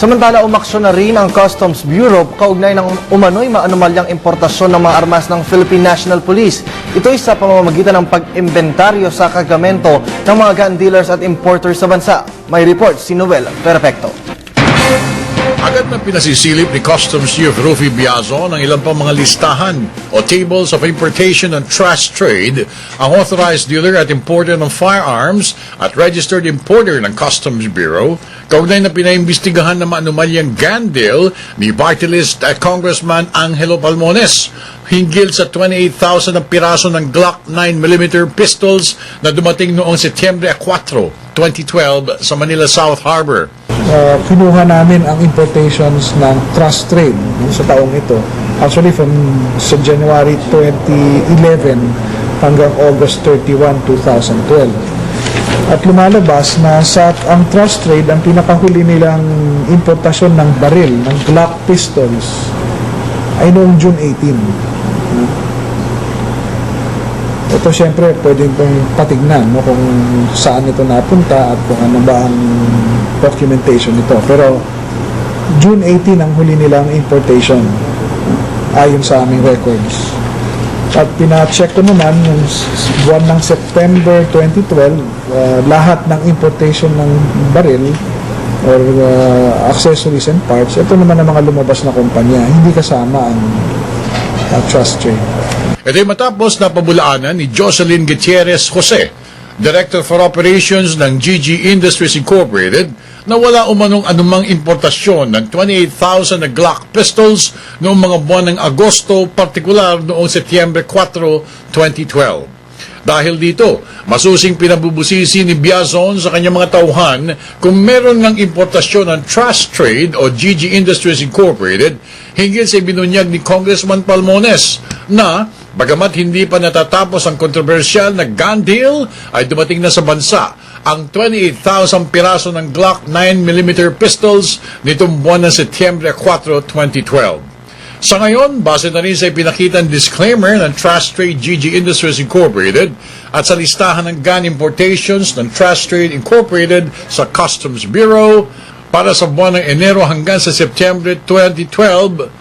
Samantala, umaksyon na rin ang Customs Bureau kaugnay ng umano'y maanumalyang importasyon ng mga armas ng Philippine National Police. Ito ay sa pamamagitan ng pag-imbentaryo sa kagamento ng mga gun dealers at importers sa bansa. May report si Noel Perfecto. Agad na pinasisilip ni Customs Chief Rufy Biazo ng ilang pang mga listahan o tables of importation and trust trade ang authorized dealer at importer ng firearms at registered importer ng Customs Bureau kaugnay na pinaimbestigahan na maanumalyang gun deal ni party list at Congressman Angelo Palmones hinggil sa 28,000 na piraso ng Glock 9mm pistols na dumating noong Setyembre 4, 2012 sa Manila South Harbor. uh, kinuha namin ang importations ng trust trade sa taong ito. Actually, from sa January 2011 hanggang August 31, 2012. At lumalabas na sa ang trust trade, ang pinakahuli nilang importasyon ng baril, ng Glock pistols, ay noong June 18. Ito syempre pwede itong patignan no, kung saan ito napunta at kung ano ba ang documentation nito. Pero June 18 ang huli nilang importation ayon sa aming records. At pina-check ko naman yung buwan ng September 2012, uh, lahat ng importation ng baril or uh, accessories and parts, ito naman ang mga lumabas na kumpanya, hindi kasama ang uh, trust trade. Ito'y matapos na pabulaanan ni Jocelyn Gutierrez Jose, Director for Operations ng GG Industries Incorporated, na wala umanong anumang importasyon ng 28,000 na Glock pistols noong mga buwan ng Agosto, partikular noong Setyembre 4, 2012. Dahil dito, masusing pinabubusisi ni Biazon sa kanyang mga tauhan kung meron ng importasyon ng Trust Trade o GG Industries Incorporated hinggil sa binunyag ni Congressman Palmones na bagamat hindi pa natatapos ang kontrobersyal na gun deal ay dumating na sa bansa ang 28,000 piraso ng Glock 9mm pistols nitong buwan ng Setyembre 4, 2012. Sa ngayon, base na rin sa ipinakitang disclaimer ng Trust Trade GG Industries Incorporated at sa listahan ng gun importations ng Trust Trade Incorporated sa Customs Bureau para sa buwan ng Enero hanggang sa September 2012,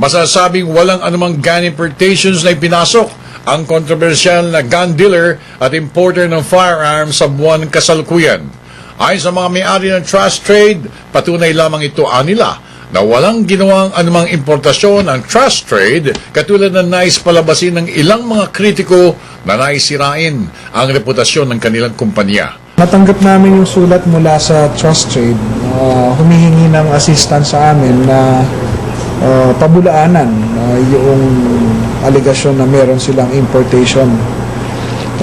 masasabing walang anumang gun importations na ipinasok ang kontrobersyal na gun dealer at importer ng firearms sa buwan ng kasalukuyan. Ayon sa mga may-ari ng trust trade, patunay lamang ito anila na walang ginawang anumang importasyon ang trust trade katulad na nais palabasin ng ilang mga kritiko na naisirain ang reputasyon ng kanilang kumpanya. Natanggap namin yung sulat mula sa Trust Trade, uh, humihingi ng assistance sa amin na uh, pabulaanan uh, yung aligasyon na meron silang importation.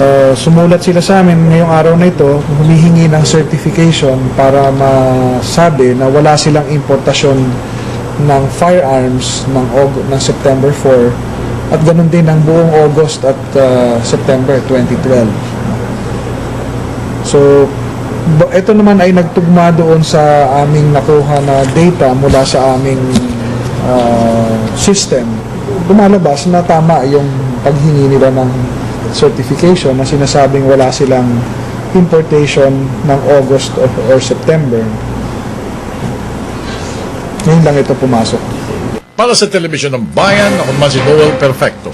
Uh, sumulat sila sa amin ngayong araw na ito, humihingi ng certification para masabi na wala silang importasyon ng firearms ng, Aug- ng September 4 at ganun din ng buong August at uh, September 2012. So, ito naman ay nagtugma doon sa aming nakuha na data mula sa aming ah, system. Lumalabas na tama yung paghingi nila ng certification na sinasabing wala silang importation ng August or, or September. Ngayon lang ito pumasok. Para sa telebisyon ng bayan, ako naman si Noel Perfecto.